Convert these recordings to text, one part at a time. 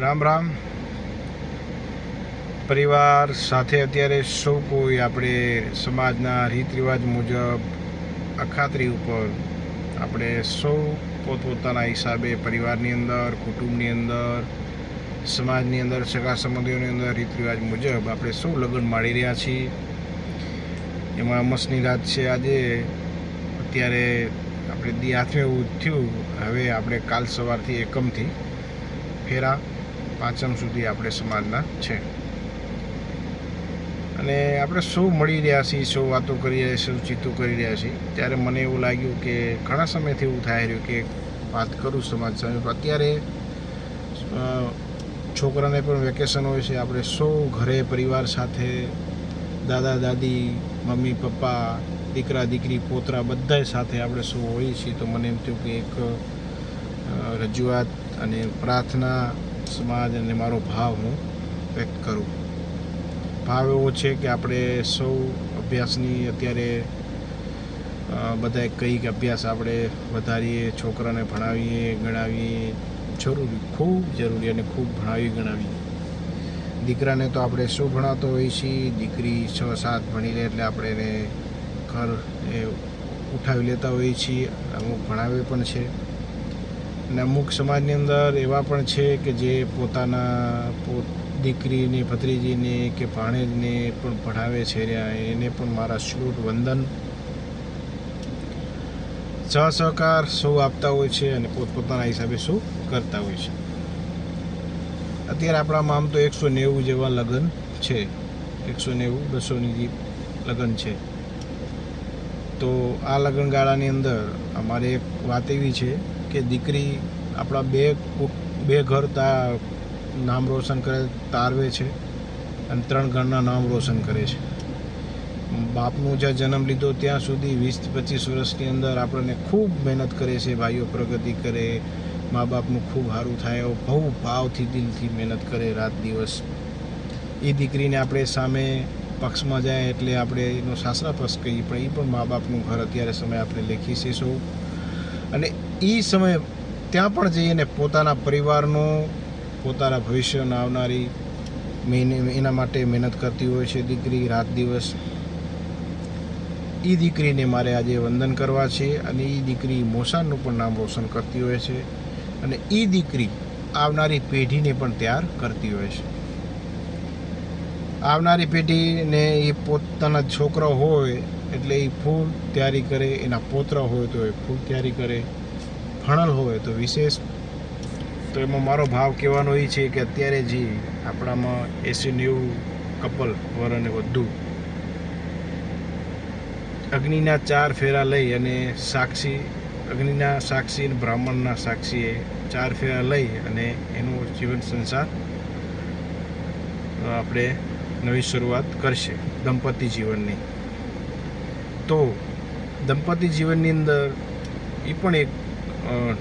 રામ રામ. પરિવાર સાથે અત્યારે સૌ કોઈ આપણે સમાજના રીત રિવાજ મુજબ અખાતરી ઉપર આપણે સૌ પોતપોતાના હિસાબે પરિવારની અંદર, કુટુંબની અંદર, સમાજની અંદર, સગા સંબંધીઓની અંદર રીત રિવાજ મુજબ આપણે સૌ લગ્ન માણી રહ્યા છીએ. એમાં અમસની રાત છે આજે, અત્યારે આપણે દી એવું થયું હવે આપણે કાલ સવારથી એકમથી ફેરા. પાંચમ સુધી આપણે સમાજના છે. અને આપણે સૌ મળી રહ્યા છીએ, સૌ વાતો કરી રહ્યા સૌ ચિત્તો કરી રહ્યા છીએ. ત્યારે મને એવું લાગ્યું કે ઘણા સમયથી એવું થાય રહ્યું કે વાત કરું સમાજ સામે. અત્યારે છોકરાને પણ વેકેશન હોય છે. આપણે સૌ ઘરે પરિવાર સાથે, દાદા, દાદી, મમ્મી, પપ્પા, દીકરા, દીકરી, પોતરા બધા સાથે આપણે સૌ હોઈએ છીએ. તો મને એમ થયું કે એક રજૂઆત અને પ્રાર્થના સમાજ અને મારો ભાવ હું વ્યક્ત કરું. ભાવ એવો છે કે આપણે સૌ અભ્યાસની અત્યારે બધાએ કહી કે અભ્યાસ આપણે વધારીએ, છોકરાને ભણાવીએ, ગણાવીએ, જરૂરી, ખૂબ જરૂરી અને ખૂબ ભણાવી ગણાવીએ. દીકરાને તો આપણે શું ભણાવતો હોઈએ છીએ? દીકરી છ સાત ભણી લે એટલે આપણે એને ઘર એ ઉઠાવી લેતા હોઈએ છીએ. અમુક ભણાવે પણ છે. અને અમુક સમાજની અંદર એવા પણ છે કે જે પોતાના પોત દીકરીને, ભત્રીજીને કે ભાણેજને પણ ભણાવે છે રહ્યા એને પણ મારા શ્લોટ વંદન. સહ સહકાર સૌ આપતા હોય છે અને પોતપોતાના હિસાબે સૌ કરતા હોય છે. અત્યારે આપણામાં આમ તો એકસો નેવું જેવા લગ્ન છે. એકસો નેવું બસોની જે લગ્ન છે. તો આ લગ્નગાળાની અંદર અમારે એક વાત એવી છે કે દીકરી આપણા બે બે ઘર તા નામ રોશન કરે, તારવે છે અને ત્રણ ઘરના નામ રોશન કરે છે. બાપનું જ્યાં જન્મ લીધો ત્યાં સુધી વીસ પચીસ વર્ષની અંદર આપણને ખૂબ મહેનત કરે છે, ભાઈઓ પ્રગતિ કરે મા બાપનું ખૂબ સારું થાય, એવો બહુ ભાવથી, દિલથી મહેનત કરે રાત દિવસ. એ દીકરીને આપણે સામે પક્ષમાં જાય એટલે આપણે એનો સાસરા પક્ષ કહીએ, પણ એ પણ મા બાપનું ઘર અત્યારે સમય આપણે લેખી છે સૌ. અને એ સમયે ત્યાં પણ જઈને પોતાના પરિવારનો, પોતાના ભવિષ્યના આવનારી એના માટે મહેનત કરતી હોય છે દીકરી, રાત દિવસ. એ દીકરીને મારે આજે વંદન કરવા છે અને એ દીકરી મોસાનનું પણ નામ રોશન કરતી હોય છે અને એ દીકરી આવનારી પેઢીને પણ તૈયાર કરતી હોય છે. આવનારી પેઢીને એ પોતાના છોકરા હોય એટલે એ ફૂલ તૈયારી કરે, એના પોતરા હોય તો એ ફૂલ તૈયારી કરે. ભણલ હોય તો વિશેષ તો એમાં મારો ભાવ કહેવાનો એ છે કે અત્યારે જે આપણામાં એસી નેવું કપલ વર અને વધુ અગ્નિના ચાર ફેરા લઈ અને સાક્ષી, અગ્નિના સાક્ષી અને બ્રાહ્મણના સાક્ષીએ ચાર ફેરા લઈ અને એનો જીવન સંસાર આપણે નવી શરૂઆત કરશે દંપતી જીવનની. તો દંપતી જીવનની અંદર એ પણ એક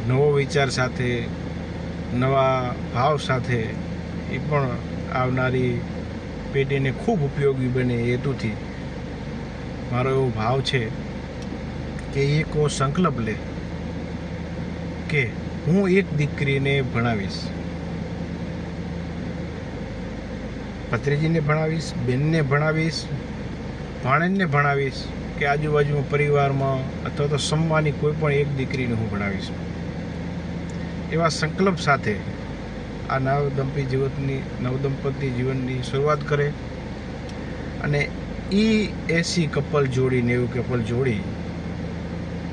નવો વિચાર સાથે, નવા ભાવ સાથે એ પણ આવનારી પેઢીને ખૂબ ઉપયોગી બને હેતુથી. મારો એવો ભાવ છે કે એક એવો સંકલ્પ લે કે હું એક દીકરીને ભણાવીશ. ભત્રીજીને ભણાવીશ, બેનને ભણાવીશ ભાણેજને ભણાવીશ. કે આજુબાજુમાં પરિવારમાં અથવા તો સમવાની કોઈ પણ એક દીકરીને હું ભણાવીશ. એવા સંકલ્પ સાથે આ નવદંપી જીવનની નવદંપતિ જીવનની શરૂઆત કરે અને ઈ એસી કપલ જોડી નેવું કપલ જોડી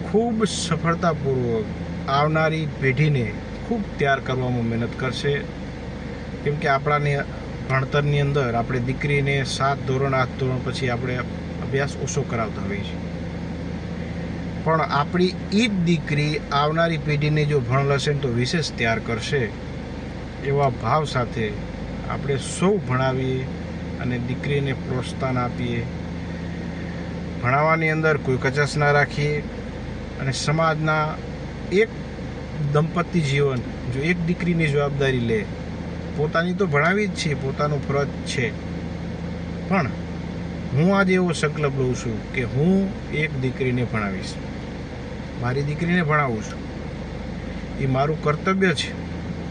ખૂબ સફળતાપૂર્વક આવનારી પેઢીને ખૂબ તૈયાર કરવામાં મહેનત કરશે. કેમ કે આપણાને ભણતરની અંદર આપણે દીકરીને સાત ધોરણ, આઠ ધોરણ પછી આપણે અભ્યાસ ઓછો કરાવતા હોય છે. પણ આપણી એ જ દીકરી આવનારી પેઢીને જો ભણલશે તો વિશેષ તૈયાર કરશે એવા ભાવ સાથે આપણે સૌ ભણાવીએ અને દીકરીને પ્રોત્સાહન આપીએ. ભણાવવાની અંદર કોઈ કચાશ ના રાખીએ અને સમાજના એક દંપતી જીવન જો એક દીકરીની જવાબદારી લે, પોતાની તો ભણાવી જ છે, પોતાનું ફરજ છે. પણ હું આજે એવો સંકલ્પ લઉં છું કે હું એક દીકરીને ભણાવીશ. મારી દીકરીને ભણાવું છું. એ મારું કર્તવ્ય છે.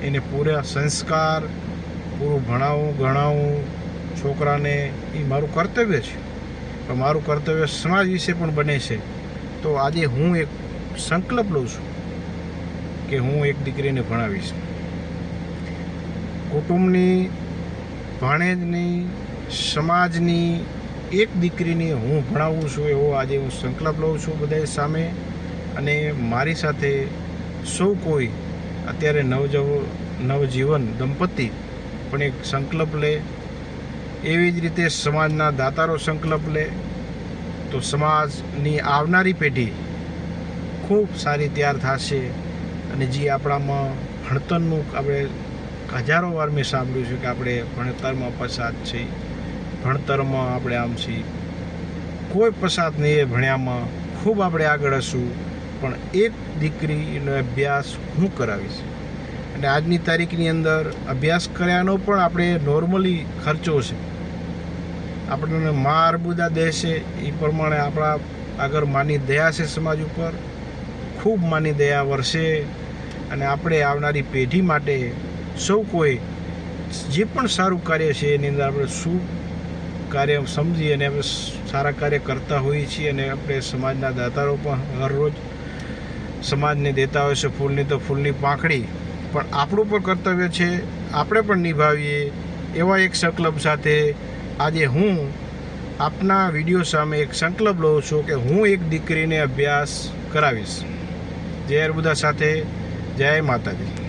એને પૂરા સંસ્કાર, પૂરું ભણાવવું ગણાવું, છોકરાને એ મારું કર્તવ્ય છે. પણ મારું કર્તવ્ય સમાજ વિશે પણ બને છે. તો આજે હું એક સંકલ્પ લઉં છું કે હું એક દીકરીને ભણાવીશ. કુટુંબની, ભાણેજની, સમાજની એક દીકરીને હું ભણાવું છું એવો આજે હું સંકલ્પ લઉં છું બધા સામે. અને મારી સાથે સૌ કોઈ અત્યારે નવજવ, નવજીવન દંપતી પણ એક સંકલ્પ લે. એવી જ રીતે સમાજના દાતારો સંકલ્પ લે. તો સમાજની આવનારી પેઢી ખૂબ સારી તૈયાર થશે. અને જે આપણામાં ભણતરનું આપણે હજારો વાર મેં સાંભળ્યું છે કે આપણે ભણતરમાં પસાદ છીએ ભણતરમાં આપણે આમ છીએ. કોઈ પસાદ નહીં એ ભણ્યામાં. ખૂબ આપણે આગળ હશું. પણ એક દીકરીનો અભ્યાસ હું કરાવીશ. અને આજની તારીખની અંદર અભ્યાસ કર્યાનો પણ આપણે નોર્મલી ખર્ચો છે. આપણને મા અર્બુદા દેશે એ પ્રમાણે આપણા આગળ માની દયા છે સમાજ ઉપર. ખૂબ માની દયા વરસે. અને આપણે આવનારી પેઢી માટે સૌ કોઈ જે પણ સારું કાર્ય છે એની અંદર આપણે શું કાર્ય સમજી અને આપણે સારા કાર્ય કરતા હોઈએ છીએ અને આપણે સમાજના દાતારો પણ હરરોજ સમાજને દેતા હોય છે. ફૂલની તો ફૂલની પાંખડી. પણ આપણું પણ કર્તવ્ય છે, આપણે પણ નિભાવીએ. એવા એક સંકલ્પ સાથે આજે હું આપના વીડિયો સામે એક સંકલ્પ લઉં છું કે હું એક દીકરીને અભ્યાસ કરાવીશ. જય અર્બુદા સાથે જય માતાજી.